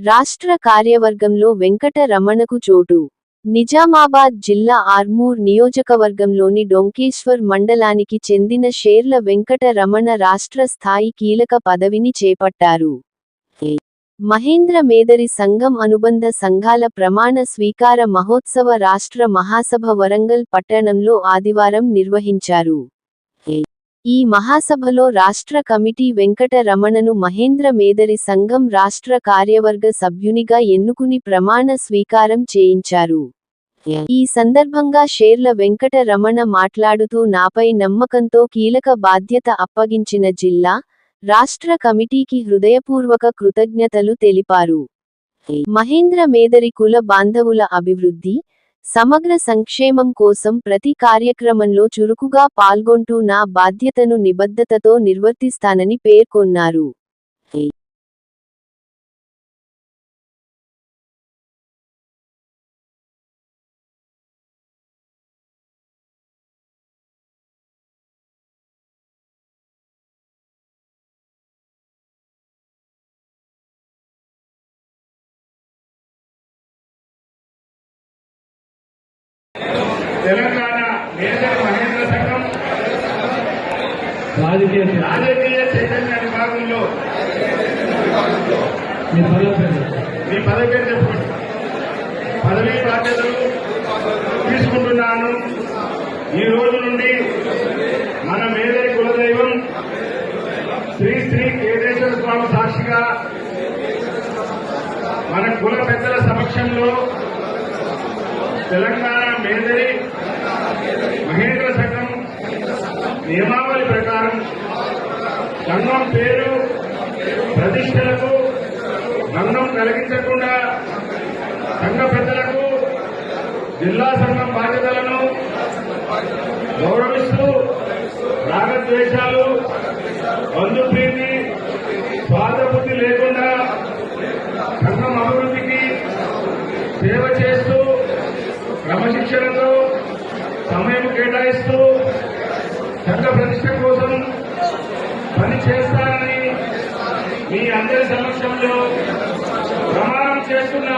రాష్ట్ర కార్యవర్గంలో వెంకట రమణకు చోటు. నిజామాబాద్ జిల్లా ఆర్మూర్ నియోజకవర్గంలోని డొంకేశ్వర్ మండలానికి చెందిన షేర్ల వెంకట రమణ రాష్ట్ర స్థాయి కీలక పదవిని చేపట్టారు. మహేంద్ర మేదరి సంఘం అనుబంధ సంఘాల ప్రమాణ స్వీకార మహోత్సవ రాష్ట్ర మహాసభ వరంగల్ పట్టణంలో ఆదివారం నిర్వహించారు. ఈ మహాసభలో రాష్ట్ర కమిటీ వెంకట రమణను మహేంద్ర మేదరి సంఘం రాష్ట్ర కార్యవర్గ సభ్యునిగా ఎన్నుకుని ప్రమాణ స్వీకారం చేయించారు. ఈ సందర్భంగా షేర్ల వెంకట రమణ మాట్లాడుతూ నాపై నమ్మకంతో కీలక బాధ్యత అప్పగించిన జిల్లా రాష్ట్ర కమిటీకి హృదయపూర్వక కృతజ్ఞతలు తెలిపారు. మహేంద్ర మేదరి కుల బాంధవుల అభివృద్ధి సమగ్ర సంక్షేమం కోసం ప్రతి కార్యక్రమంలో చురుకుగా పాల్గొంటూ నా బాధ్యతను నిబద్ధతతో నిర్వర్తిస్తానని పేర్కొన్నారు. తెలంగాణ మేజర్ మహేంద్ర సంఘం రాజకీయ రాజకీయ చైతన్య విభాగంలో మీ పదవి పేరు చెప్పండి. పదవీ బాధ్యతలు తీసుకుంటున్నాను. ఈ రోజు నుండి మన మేదరి కులదైవం శ్రీ శ్రీ కేదేశ్వర స్వామి సాక్షిగా మన కుల పెద్దల సమక్షంలో తెలంగాణ మేదరి మహేంద్ర సంఘం నియమావళి ప్రకారం సంఘం పేరు ప్రతిష్టలకు భంగం కలిగించకుండా సంఘ పెద్దలకు జిల్లా సంఘం బాధ్యతలను గౌరవిస్తూ రాగద్వేషాలు బంధుప్రీతి స్వార్థబుద్ధి లేకుండా సంఘం అభివృద్ధికి సేవ చేస్తూ క్రమశిక్షణతో సమయం కేటాయిస్తూ సంఘ ప్రతిష్ట కోసం పని చేస్తానని మీ అందరి సమక్షంలో ప్రమాణం చేస్తున్నా